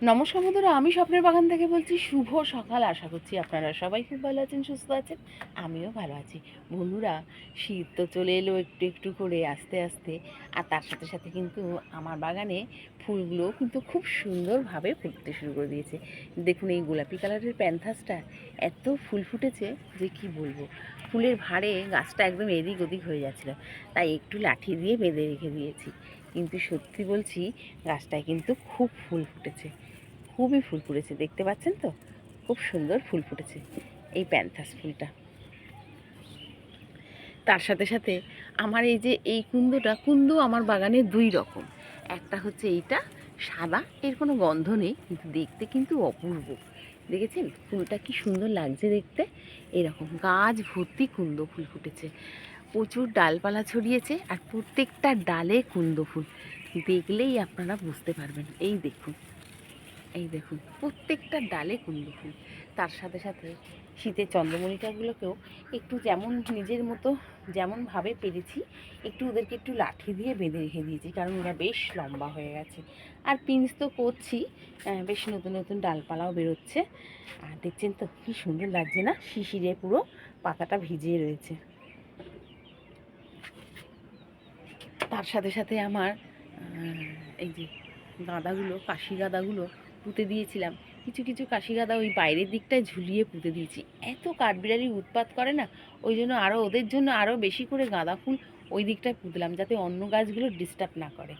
নমস্কার বন্ধুরা, আমি স্বপ্নের বাগান থেকে বলছি, শুভ সকাল। আশা করছি আপনারা সবাই খুব ভালো আছেন, সুস্থ আছেন। আমিও ভালো আছি। বন্ধুরা, শীত তো চলে এলো একটু একটু করে, আস্তে আস্তে। আর তার সাথে সাথে কিন্তু আমার বাগানে ফুলগুলো কিন্তু খুব সুন্দরভাবে ফুটতে শুরু করে দিয়েছে। দেখুন এই গোলাপি কালারের প্যান্থাসটা, এত ফুল ফুটেছে যে কি বলব? ফুলের ভারে গাছটা একদম এদিক ওদিক হয়ে যাচ্ছিল। তাই একটু লাঠি দিয়ে বেঁধে রেখে দিয়েছি। কিন্তু সত্যি বলছি, গাছটায় কিন্তু খুব ফুল ফুটেছে। খুবই ফুল ফুটেছে, দেখতে পাচ্ছেন তো? খুব সুন্দর ফুল ফুটেছে এই প্যান্থাস ফুলটা। তার সাথে সাথে আমার এই যে এই কুন্দটা কুন্দ আমার বাগানে দুই রকম। একটা হচ্ছে এইটা, সাদা, এর কোনো গন্ধ নেই, কিন্তু দেখতে কিন্তু অপূর্ব। দেখেছেন? ফুলটা কি সুন্দর লাগছে দেখতে? এরকম গাছ ভর্তি কুন্দ ফুল ফুটেছে। প্রচুর ডালপালা ছড়িয়েছে আর প্রত্যেকটা ডালে কুন্দ ফুল। দেখলেই আপনারা বুঝতে পারবেন। এই দেখুন এই দেখুন, প্রত্যেকটা ডালে কুন্দ ফুল। তার সাথে সাথে শীতের চন্দ্রমল্লিকাগুলোকেও একটু যেমন নিজের মতো যেমনভাবে পেরেছি, একটু ওদেরকে একটু লাঠি দিয়ে বেঁধে রেখে দিয়েছি, কারণ ওরা বেশ লম্বা হয়ে গেছে। আর পিঞ্চ তো করছি বেশ নতুন নতুন ডালপালাও বেরোচ্ছে। আর দেখছেন তো, কি সুন্দর লাগছে না? শিশিরে পুরো পাতাটা ভিজিয়ে রয়েছে। তার সাথে সাথে আমার এই যে গাঁদাগুলো, কাশি গাঁদাগুলো পুঁতে দিয়েছিলাম। কিছু কিছু কাশি গাঁদা ওই বাইরের দিকটায় ঝুলিয়ে পুঁতে দিয়েছি। এত কাঠবিড়ালি উৎপাত করে না, ওই জন্য আরও ওদের জন্য আরও বেশি করে গাঁদা ফুল ওই দিকটায় পুঁতলাম, যাতে অন্য গাছগুলো ডিস্টার্ব না করে।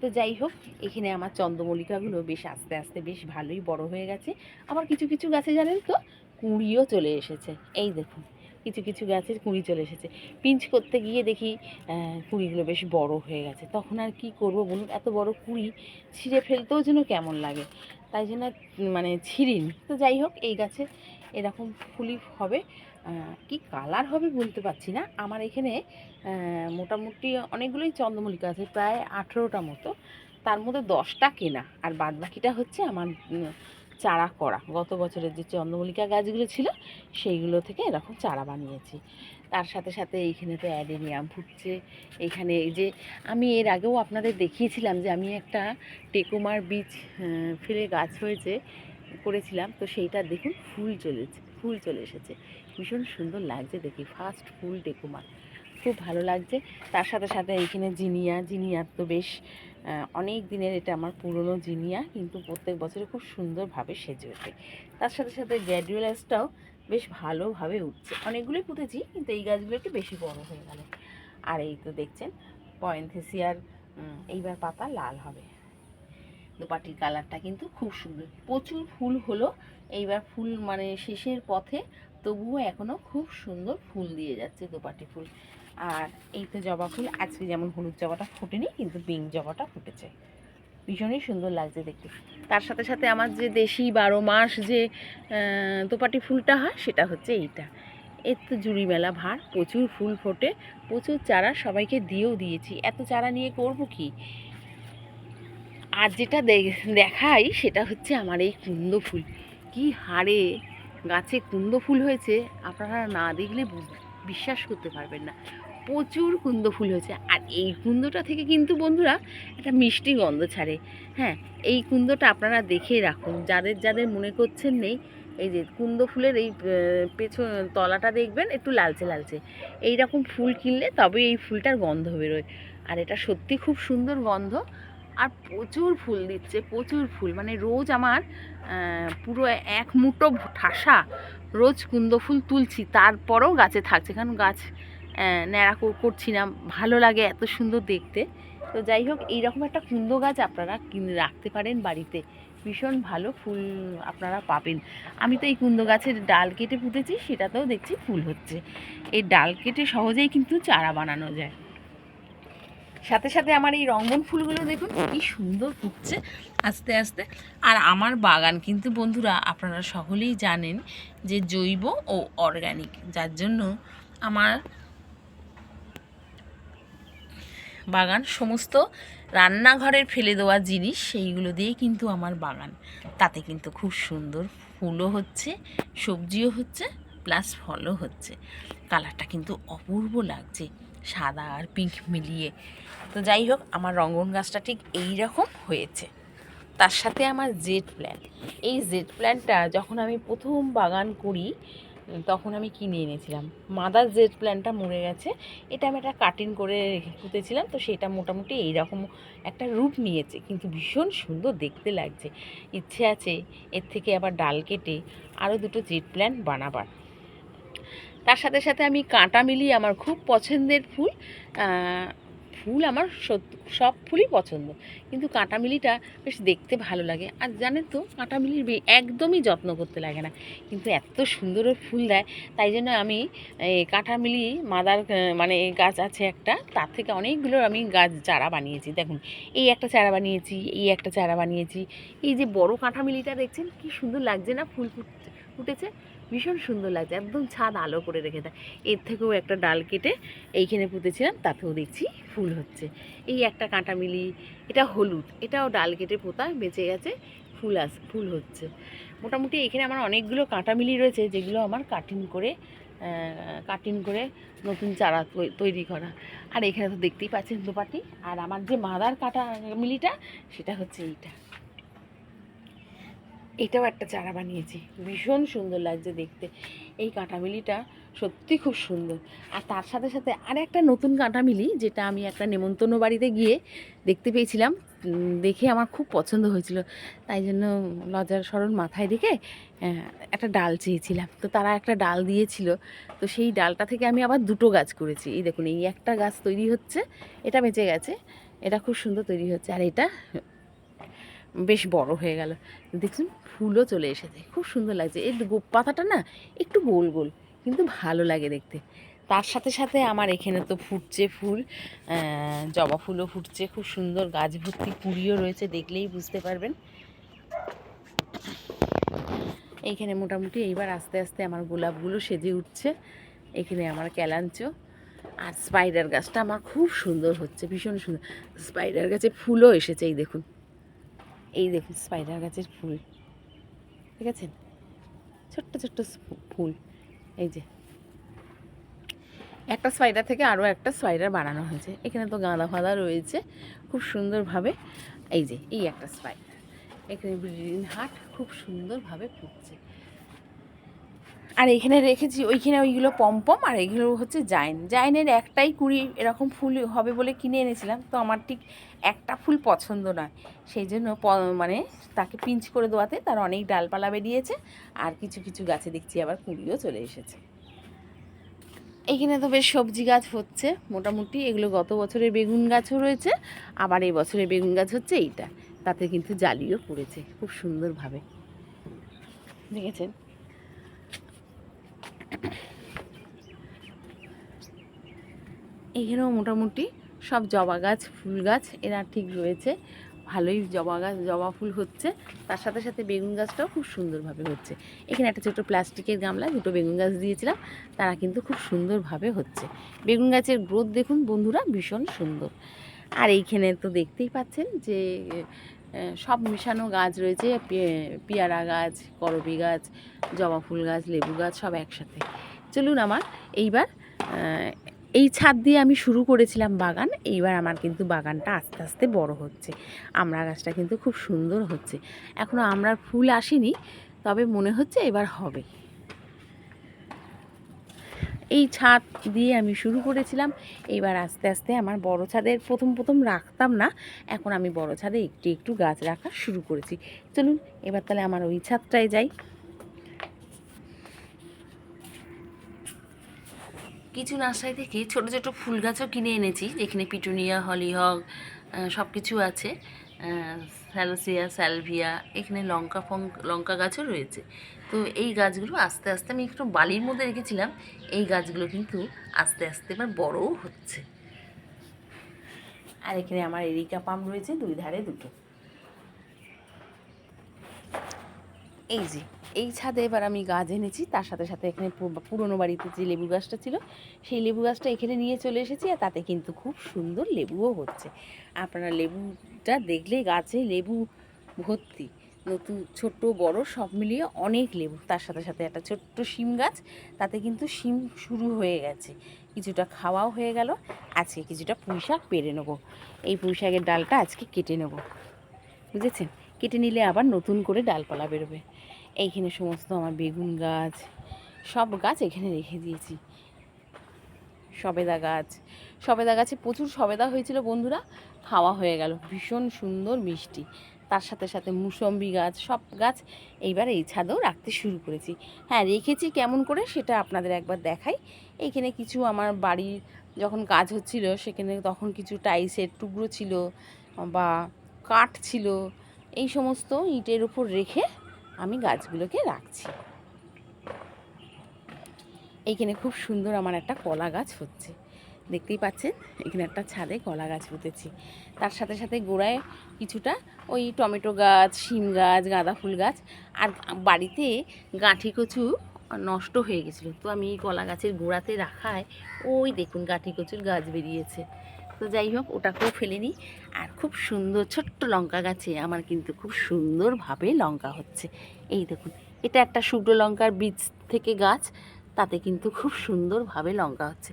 তো যাই হোক, এখানে আমার চন্দ্রমল্লিকাগুলো বেশ আস্তে আস্তে বেশ ভালোই বড় হয়ে গেছে। আবার কিছু কিছু গাছে জানেন তো, কুঁড়িও চলে এসেছে। এই দেখুন। কিছু কিছু গাছের কুঁড়ি চলে এসেছে। পিঞ্চ করতে গিয়ে দেখি কুঁড়িগুলো বেশ বড় হয়ে গেছে। তখন আর কি করব বলুন, এত বড় কুঁড়ি ছিঁড়ে ফেলতেও যেন কেমন লাগে। তাই জন্য মানে ছিঁড়িনি। তো যাই হোক, এই গাছে এরকম ফুলই হবে। কি কালার হবে বলতে পারছি না। আমার এখানে মোটামুটি অনেকগুলোই চন্দ্রমল্লিকা আছে, প্রায় আঠেরোটা মতো। তার মধ্যে দশটা কেনা। আর বাদ বাকিটা হচ্ছে আমার চারা করা। গত বছরের যে চন্দ্রমল্লিকা গাছগুলো ছিল, সেইগুলো থেকে এরকম চারা বানিয়েছি। তার সাথে সাথে এইখানে তো অ্যাডেনিয়াম ফুটছে। এখানে এই যে আমি এর আগেও আপনাদের দেখিয়েছিলাম যে আমি একটা টেকুমার বীজ ফেলে গাছ হয়েছে, করেছিলাম। তো সেইটা দেখুন, ফুল চলেছে, ফুল চলে এসেছে। ভীষণ সুন্দর লাগছে দেখি ফার্স্ট ফুল টেকুমার। খুব ভালো লাগছে। তার সাথে সাথে এইখানে জিনিয়া জিনিয়ার তো বেশ অনেক দিনের এটা আমার পুরনো জিনিয়া, কিন্তু প্রত্যেক বছরে খুব সুন্দরভাবে সেজে ওঠে। তার সাথে সাথে গ্র্যাডুয়ালাসটাও বেশ ভালোভাবে উঠছে। অনেকগুলোই পুঁতেছি, কিন্তু এই গাছগুলো একটু বেশি বড় হয়ে গেল। আর এই তো দেখছেন, পয়েন্থেসিয়ার এইবার পাতা লাল হবে। দোপাটির কালারটা কিন্তু খুব সুন্দর। প্রচুর ফুল হলো। এইবার ফুল মানে শেষের পথে তবুও এখনও খুব সুন্দর ফুল দিয়ে যাচ্ছে দোপাটি ফুল। আর এই তো জবা ফুল, আজকে যেমন হলুদ জবাটা ফোটেনি, কিন্তু পিঙ্ক জবাটা ফুটেছে। ভীষণই সুন্দর লাগছে দেখতে। তার সাথে সাথে আমার যে দেশি বারো মাস যে দোপাটি ফুলটা হয়, সেটা হচ্ছে এইটা। এর তো জুড়ি মেলা ভার, প্রচুর ফুল ফোটে, প্রচুর চারা সবাইকে দিয়েও দিয়েছি। এত চারা নিয়ে করব কি? আর যেটা দেখাই, সেটা হচ্ছে আমার এই কুন্দ ফুল। কি হারে গাছে কুন্দ ফুল হয়েছে, আপনারা না দেখলে বিশ্বাস করতে পারবেন না। প্রচুর কুন্দ ফুল হয়েছে। আর এই কুন্দটা থেকে কিন্তু বন্ধুরা একটা মিষ্টি গন্ধ ছাড়ে। হ্যাঁ এই কুন্দটা আপনারা দেখে রাখুন। যাদের যাদের মনে করছেন নেই, এই যে কুন্দ ফুলের এই পেছন তলাটা দেখবেন, একটু লালচে লালচে। এই রকম ফুল কিনলে তবে এই ফুলটার গন্ধ বেরোয়। আর এটা সত্যি খুব সুন্দর গন্ধ। আর প্রচুর ফুল দিচ্ছে, প্রচুর ফুল। মানে রোজ আমার পুরো এক মুঠো ঠাসা রোজ কুন্দ ফুল তুলছি। তারপরেও গাছে থাকছে। কারণ গাছ ন্যাড়া কর- করছি না, ভালো লাগে এত সুন্দর দেখতে। তো যাই হোক, এইরকম একটা কুন্দ গাছ আপনারা কিনে রাখতে পারেন বাড়িতে। ভীষণ ভালো ফুল আপনারা পাবেন। আমি তো এই কুন্দ গাছের ডাল কেটে পুঁতেছি সেটাতেও দেখছি ফুল হচ্ছে। এই ডাল কেটে সহজেই কিন্তু চারা বানানো যায়। সাথে সাথে আমার এই রঙ্গন ফুলগুলো দেখুন, কি সুন্দর ফুটছে আস্তে আস্তে। আর আমার বাগান কিন্তু বন্ধুরা, আপনারা সকলেই জানেন যে জৈব ও অর্গানিক। যার জন্য আমার বাগান, সমস্ত রান্নাঘরের ফেলে দেওয়া জিনিস, সেইগুলো দিয়ে কিন্তু আমার বাগান। তাতে কিন্তু খুব সুন্দর ফুলও হচ্ছে, সবজিও হচ্ছে, প্লাস ফলও হচ্ছে। কালারটা কিন্তু অপূর্ব লাগছে, সাদা আর পিঙ্ক মিলিয়ে। তো যাই হোক, আমার রঙ্গন গাছটা ঠিক এই রকম হয়েছে। তার সাথে আমার জেড প্ল্যান এই জেড প্ল্যানটা যখন আমি প্রথম বাগান করি তখন আমি কিনে এনেছিলাম। মাদার জেড প্ল্যানটা মরে গেছে, এটা আমি একটা কাটিং করে পুঁতেছিলাম, তো সেটা মোটামুটি এইরকম একটা রূপ নিয়েছে। কিন্তু ভীষণ সুন্দর দেখতে লাগছে। ইচ্ছে আছে এর থেকে আবার ডাল কেটে আরও দুটো জেড প্ল্যান্ট বানাবার। তার সাথে সাথে আমি কাঁটা মিলিয়ে আমার খুব পছন্দের ফুল ফুল আমার সব ফুলই পছন্দ। কিন্তু কাঁটামিলিটা বেশ দেখতে ভালো লাগে। আর জানেন তো, কাঁটামিলির একদমই যত্ন করতে লাগে না। কিন্তু এত সুন্দর ফুল দেয়, তাই জন্য আমি কাঁটামিলি মাদার মানে গাছ আছে একটা, তার থেকে অনেকগুলো আমি গাছ, চারা বানিয়েছি। দেখুন, এই একটা চারা বানিয়েছি, এই একটা চারা বানিয়েছি। এই যে বড় কাঁটামিলিটা দেখছেন, কি সুন্দর লাগছে না ফুল ফুট- ফুটেছে? ভীষণ সুন্দর লাগছে, একদম ছাদ আলো করে রেখে দেয়। এর থেকেও একটা ডাল কেটে এইখানে পুঁতেছিলাম, তাতেও দেখছি ফুল হচ্ছে। এই একটা কাঁটা মিলি এটা হলুদ, এটাও ডাল কেটে পোতা বেঁচে গেছে, ফুল আস, ফুল হচ্ছে। মোটামুটি এখানে আমার অনেকগুলো কাঁটা মিলি রয়েছে, যেগুলো আমার কাটিং করে কাটিং করে নতুন চারা তৈরি করা। আর এখানে তো দেখতেই পাচ্ছেন দোপাটি, আর আমার যে মাদার কাটা মিলিটা সেটা হচ্ছে এইটা। এটাও একটা চারা বানিয়েছি। ভীষণ সুন্দর লাগছে দেখতে। এই কাঁটামিলিটা সত্যি খুব সুন্দর। আর তার সাথে সাথে আর একটা নতুন কাঁটামিলি যেটা আমি একটা নেমন্তন্ন বাড়িতে গিয়ে দেখতে পেয়েছিলাম দেখে আমার খুব পছন্দ হয়েছিল। তাই জন্য লজ্জার স্মরণ মাথায় রেখে একটা ডাল চেয়েছিলাম। তো তারা একটা ডাল দিয়েছিল। তো সেই ডালটা থেকে আমি আবার দুটো গাছ করেছি। এই দেখুন, এই একটা গাছ তৈরি হচ্ছে, এটা বেঁচে গেছে, এটা খুব সুন্দর তৈরি হচ্ছে। আর এটা বেশ বড় হয়ে গেল। দেখুন, ফুলও চলে এসেছে। খুব সুন্দর লাগছে। এই পাতাটা না একটু গোল গোল, কিন্তু ভালো লাগে দেখতে। তার সাথে সাথে আমার এখানে তো ফুটছে ফুল জবা ফুলও ফুটছে। খুব সুন্দর গাছ ভর্তি কুড়িও রয়েছে, দেখলেই বুঝতে পারবেন। এইখানে মোটামুটি এইবার আস্তে আস্তে আমার গোলাপগুলো সেজে উঠছে। এখানে আমার ক্যালাঞ্চো আর স্পাইডার গাছটা আমার খুব সুন্দর হচ্ছে, ভীষণ সুন্দর। স্পাইডার গাছে ফুলও এসেছে, এই দেখুন। এই দেখুন স্পাইডার গাছের ফুল। ঠিক আছে? ছোট্ট ছোট্ট ফুল। এই যে। একটা স্পাইডার থেকে আরও একটা স্পাইডার বানানো হয়েছে। এখানে তো গাঁদা ফাঁদা রয়েছে খুব সুন্দরভাবে। এই যে, এই একটা স্পাইডার এখানে গ্রিন হাট খুব সুন্দরভাবে ফুটছে। আর এখানে রেখেছি ওইখানে ওইগুলো পমপম আর এগুলো হচ্ছে জাইন। জাইনের একটাই কুড়ি এরকম ফুল হবে বলে কিনে এনেছিলাম, তো আমার ঠিক একটা ফুল পছন্দ নয়। সেই জন্য মানে তাকে পিঞ্চ করে দেওয়াতে তার অনেক ডালপালা বেরিয়েছে আর কিছু কিছু গাছে দেখছি আবার কুড়িও চলে এসেছে। এখানে তো বেশ সবজি গাছ হচ্ছে, মোটামুটি এগুলো গত বছরের বেগুন গাছও রয়েছে, আবার এই বছরের বেগুন গাছ হচ্ছে এইটা। তাতে কিন্তু জালিও পড়েছে, খুব সুন্দরভাবে। দেখেছেন? এখানেও মোটামুটি সব জবা গাছ, ফুল গাছ, এরা ঠিক রয়েছে। ভালোই জবা গাছ, জবা ফুল হচ্ছে। তার সাথে সাথে বেগুন গাছটাও খুব সুন্দরভাবে হচ্ছে। এখানে একটা ছোটো প্লাস্টিকের গামলা, দুটো বেগুন গাছ দিয়েছিলাম। তারা কিন্তু খুব সুন্দরভাবে হচ্ছে। বেগুন গাছের গ্রোথ দেখুন, বন্ধুরা, ভীষণ সুন্দর। আর এইখানে তো দেখতেই পাচ্ছেন যে সব মিশানো গাছ রয়েছে পেয়ারা গাছ, করবি গাছ, জবা ফুল গাছ, লেবু গাছ, সব একসাথে। চলুন আমার, এইবার এই ছাদ দিয়ে আমি শুরু করেছিলাম বাগান, এইবার আমার কিন্তু বাগানটা আস্তে আস্তে বড় হচ্ছে। আমড়া গাছটা কিন্তু খুব সুন্দর হচ্ছে। এখনও আমড়ার ফুল আসেনি, তবে মনে হচ্ছে এবার হবে। এই ছাদ দিয়ে আমি শুরু করেছিলাম। এইবার আস্তে আস্তে আমার বড় ছাদের প্রথম প্রথম রাখতাম না। এখন আমি বড় ছাদে একটু একটু গাছ রাখা শুরু করেছি। চলুন, এবার তাহলে আমার ওই ছাদটায় যাই। কিছু নার্সারি থেকে ছোট ছোট ফুল গাছও কিনে এনেছি। যেখানে পিটুনিয়া, হলিহগ সব কিছু আছে। স্যালোসিয়া স্যালভিয়া, এখানে লঙ্কা ফং, লঙ্কা গাছও রয়েছে। তো এই গাছগুলো আস্তে আস্তে আমি একটু বালির মধ্যে রেখেছিলাম, এই গাছগুলো কিন্তু আস্তে আস্তে এবার বড়ও হচ্ছে। আর এখানে আমার এরিকা পাম রয়েছে, দুই ধারে দুটো। এই যে, এই ছাদে এবার আমি গাছ এনেছি, তার সাথে সাথে এখানে পুরনো বাড়িতে যে লেবু গাছটা ছিল, সেই লেবু গাছটা এখানে নিয়ে চলে এসেছি, আর তাতে কিন্তু খুব সুন্দর লেবুও হচ্ছে। আপনারা লেবুটা দেখলে গাছে লেবু ভর্তি। নতুন ছোট বড় সব মিলিয়ে অনেক লেবু। তার সাথে সাথে একটা ছোট্ট শিম গাছ, তাতে কিন্তু শিম শুরু হয়ে গেছে। কিছুটা খাওয়াও হয়ে গেল, আজকে কিছুটা পুঁই শাক পেরে নেব। এই পুঁই শাকের ডালটা আজকে কেটে নেব। বুঝেছেন? কেটে নিলে আবার নতুন করে ডালপালা বেরোবে। এইখানে সমস্ত আমার বেগুন গাছ, সব গাছ এখানে রেখে দিয়েছি। সবেদা গাছ, সবেদা গাছে প্রচুর সবেদা হয়েছিল বন্ধুরা। খাওয়া হয়ে গেল। ভীষণ সুন্দর মিষ্টি। তার সাথে সাথে মুসম্বি গাছ, সব গাছ এইবার এই ছাদেও রাখতে শুরু করেছি। হ্যাঁ রেখেছি কেমন করে সেটা আপনাদের একবার দেখাই। এইখানে কিছু আমার বাড়ির যখন কাজ হচ্ছিল, সেখানে তখন কিছু টাইলসের টুকরো ছিল বা কাঠ ছিল, এই সমস্ত ইটের উপর রেখে আমি গাছগুলোকে রাখছি। এইখানে খুব সুন্দর আমার একটা কলা গাছ হচ্ছে। দেখতেই পাচ্ছেন, এখানে একটা ছাদে কলা গাছ পুঁতেছি। তার সাথে সাথে গোড়ায় কিছুটা ওই টমেটো গাছ, শিম গাছ, গাঁদা ফুল গাছ, আর বাড়িতে গাঁঠি কচু নষ্ট হয়ে গেছিল। তো আমি এই কলা গাছের গোড়াতে রাখায় ওই দেখুন গাঁঠি কচুর গাছ বেরিয়েছে। তো যাই হোক, ওটাকেও ফেলে নিই। আর খুব সুন্দর ছোট্ট লঙ্কা গাছে আমার কিন্তু খুব সুন্দরভাবে লঙ্কা হচ্ছে। এই দেখুন, এটা একটা শুকনো লঙ্কার বীজ থেকে গাছ, তাতে কিন্তু খুব সুন্দরভাবে লঙ্কা হচ্ছে।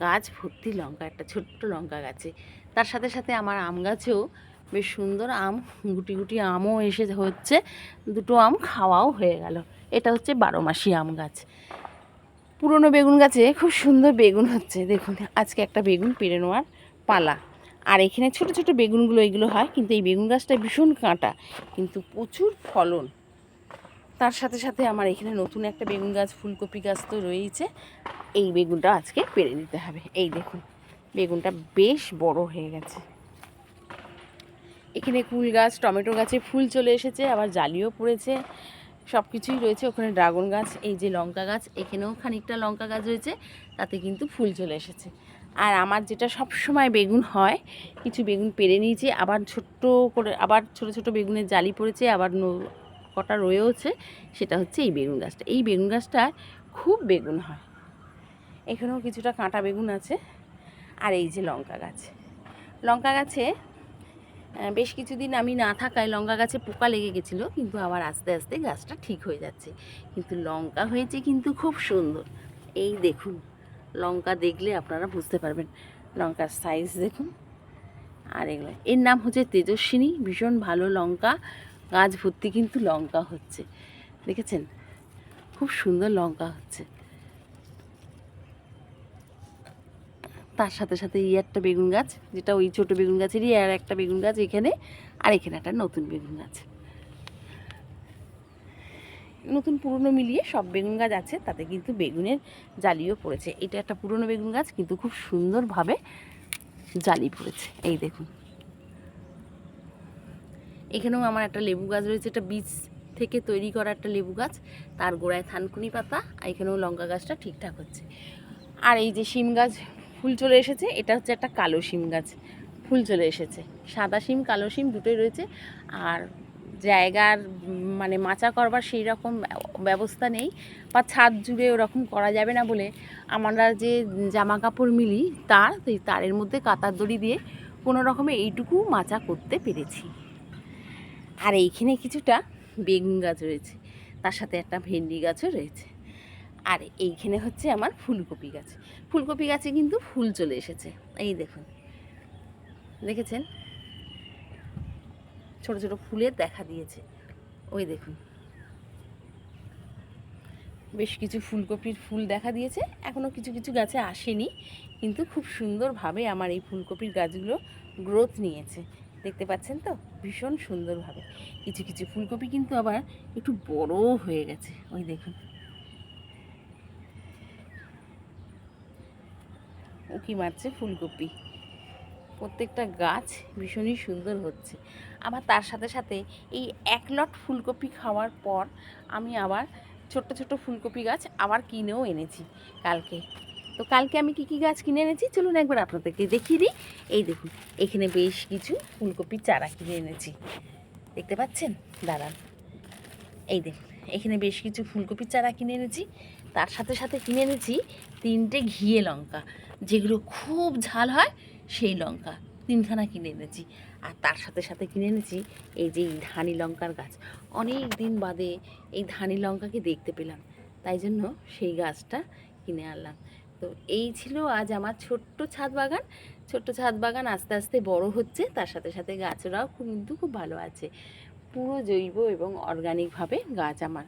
গাছ, ভর্তি লঙ্কা, একটা ছোট্ট লঙ্কা গাছে। তার সাথে সাথে আমার আম গাছেও বেশ সুন্দর আম, গুটি গুটি আমও এসে হচ্ছে। দুটো আম খাওয়াও হয়ে গেল। এটা হচ্ছে বারো মাসি আম গাছ। পুরনো বেগুন গাছে খুব সুন্দর বেগুন হচ্ছে, দেখুন। আজকে একটা বেগুন পেরে নেওয়ার পালা। আর এখানে ছোট ছোট বেগুনগুলো, এগুলো হয়, কিন্তু এই বেগুন গাছটা ভীষণ কাঁটা। কিন্তু প্রচুর ফলন। তার সাথে সাথে আমার এখানে নতুন একটা বেগুন গাছ, ফুলকপি গাছ তো রয়েছে এই বেগুনটা আজকে পেরে নিতে হবে। এই দেখুন, বেগুনটা বেশ বড় হয়ে গেছে। এখানে কুল গাছ, টমেটো গাছে ফুল চলে এসেছে, আবার জালিও পড়েছে। সব কিছুই রয়েছে ওখানে ড্রাগন গাছ, এই যে লঙ্কা গাছ, এখানেও খানিকটা লঙ্কা গাছ রয়েছে, তাতে কিন্তু ফুল চলে এসেছে। আর আমার যেটা সব সময় বেগুন হয়, কিছু বেগুন পেরে নিয়েছি, আবার ছোট্ট করে, আবার ছোট ছোট বেগুনের জালি পড়েছে, আবার কটা রয়েওছে, সেটা হচ্ছে এই বেগুন গাছটা। এই বেগুন গাছটায় খুব বেগুন হয়। এখানেও কিছুটা কাঁটা বেগুন আছে। আর এই যে লঙ্কা গাছ। লঙ্কা গাছে বেশ কিছুদিন আমি না থাকায় লঙ্কা গাছে পোকা লেগে গেছিল, কিন্তু আবার আস্তে আস্তে গাছটা ঠিক হয়ে যাচ্ছে। কিন্তু লঙ্কা হয়েছে কিন্তু খুব সুন্দর। এই দেখুন, লঙ্কা দেখলে আপনারা বুঝতে পারবেন। লঙ্কার সাইজ দেখুন। আর এগুলো, এর নাম হচ্ছে তেজস্বিনী, ভীষণ ভালো লঙ্কা। গাছ ভর্তি কিন্তু লঙ্কা হচ্ছে। দেখেছেন? খুব সুন্দর লঙ্কা হচ্ছে। তার সাথে সাথে এই একটা বেগুন গাছ, যেটা ওই ছোট বেগুন গাছেরই আর একটা বেগুন গাছ, এখানে আর এখানে একটা নতুন বেগুন গাছ। নতুন পুরনো মিলিয়ে সব বেগুন গাছ আছে, তাতে কিন্তু বেগুনের জালিও পড়েছে। এটা একটা পুরনো বেগুন গাছ, কিন্তু খুব সুন্দরভাবে জালি পড়েছে। এই দেখুন। এখানেও আমার একটা লেবু গাছ রয়েছে, এটা বীজ থেকে তৈরি করা একটা লেবু গাছ। তার গোড়ায় থানকুনি পাতা, আর এখানেও লঙ্কা গাছটা ঠিকঠাক হচ্ছে। আর এই যে শিম গাছ ফুল চলে এসেছে, এটা হচ্ছে একটা কালো শিম গাছ, ফুল চলে এসেছে। সাদা শিম, কালো শিম দুটোই রয়েছে, আর জায়গার মানে মাচা করবার সেই রকম ব্যবস্থা নেই, বা ছাদ জুড়ে ওরকম করা যাবে না বলে আমরা যে জামা কাপড় মিলি, তার, সেই তারের মধ্যে কাতার দড়ি দিয়ে কোনো রকমে এইটুকু মাচা করতে পেরেছি। আর এইখানে কিছুটা বেগুন গাছ রয়েছে। তার সাথে একটা ভেন্ডি গাছও রয়েছে। আর এইখানে হচ্ছে আমার ফুলকপি গাছ। ফুলকপি গাছে কিন্তু ফুল চলে এসেছে। এই দেখুন। দেখেছেন? ছোট ছোট ফুলের দেখা দিয়েছে। ওই দেখুন। বেশ কিছু ফুলকপির ফুল দেখা দিয়েছে। এখনও কিছু কিছু গাছে আসেনি। কিন্তু খুব সুন্দরভাবে আমার এই ফুলকপির গাছগুলো গ্রোথ নিয়েছে। দেখতে পাচ্ছেন তো? ভীষণ সুন্দরভাবে। কিছু কিছু ফুলকপি কিন্তু আবার একটু বড়ও হয়ে গেছে। ওই দেখুন। উকি মারছে ফুলকপি? প্রত্যেকটা গাছ ভীষণই সুন্দর হচ্ছে। আবার তার সাথে সাথে এই এক লট ফুলকপি খাওয়ার পর আমি আবার ছোট্ট ছোট্ট ফুলকপি গাছ আবার কিনেও এনেছি কালকে। তো কালকে আমি কি কি গাছ কিনে এনেছি? চলুন একবার আপনাদেরকে দেখিয়ে দিই। এই দেখুন, এখানে বেশ কিছু ফুলকপির চারা কিনে এনেছি। দেখতে পাচ্ছেন? দাঁড়ান। এই দেখুন, এখানে বেশ কিছু ফুলকপির চারা কিনে এনেছি। তার সাথে সাথে কিনে এনেছি তিনটে ঘিয়ে লঙ্কা। যেগুলো খুব ঝাল হয়, সেই লঙ্কা তিনখানা কিনে এনেছি। আর তার সাথে সাথে কিনে এনেছি এই যে এই ধানি লঙ্কার গাছ। অনেক দিন বাদে এই ধানি লঙ্কাকে দেখতে পেলাম। তাই জন্য সেই গাছটা কিনে আনলাম। তো এই ছিল আজ আমার ছোট্ট ছাদ বাগান। ছোট্ট ছাদ বাগান আস্তে আস্তে বড় হচ্ছে, তার সাথে সাথে গাছরাও কিন্তু খুব ভালো আছে। পুরো জৈব এবং অর্গানিকভাবে গাছ আমার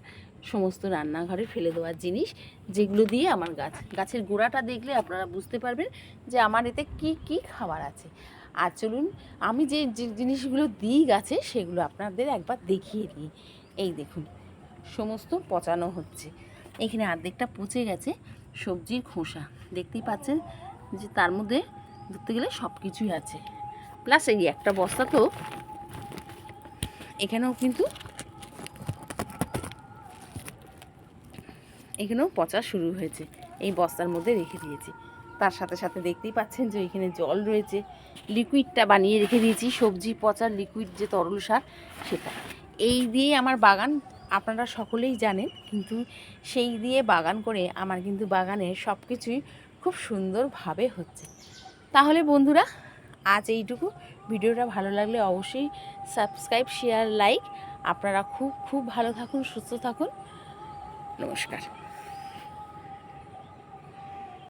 সমস্ত রান্নাঘরে ফেলে দেওয়ার জিনিস, যেগুলো দিয়ে আমার গাছ, গাছের গোড়াটা দেখলে আপনারা বুঝতে পারবেন যে আমার এতে কি কি খাবার আছে। আর চলুন, আমি যে জিনিসগুলো দিই গাছে, সেগুলো আপনাদের একবার দেখিয়ে দিই। এই দেখুন, সমস্ত পচানো হচ্ছে। এখানে অর্ধেকটা পচে গেছে। সবজির খোসা। দেখতেই পাচ্ছেন যে তার মধ্যে ধরতে গেলে সব কিছুই আছে। প্লাস এই একটা বস্তা তো এখানেও কিন্তু এখানেও পচা শুরু হয়েছে। এই বস্তার মধ্যে রেখে দিয়েছি। তার সাথে সাথে দেখতেই পাচ্ছেন যে এখানে জল রয়েছে। লিকুইডটা বানিয়ে রেখে দিয়েছি। সবজি পচার লিকুইড যে তরল সার, সেটা। এই দিয়ে আমার বাগান আপনারা সকলেই জানেন, কিন্তু সেই দিয়ে বাগান করে আমার কিন্তু বাগানে সব কিছুই খুব সুন্দরভাবে হচ্ছে। তাহলে বন্ধুরা, আজ এইটুকু। ভিডিওটা ভালো লাগলে অবশ্যই সাবস্ক্রাইব, শেয়ার, লাইক। আপনারা খুব খুব ভালো থাকুন, সুস্থ থাকুন। নমস্কার।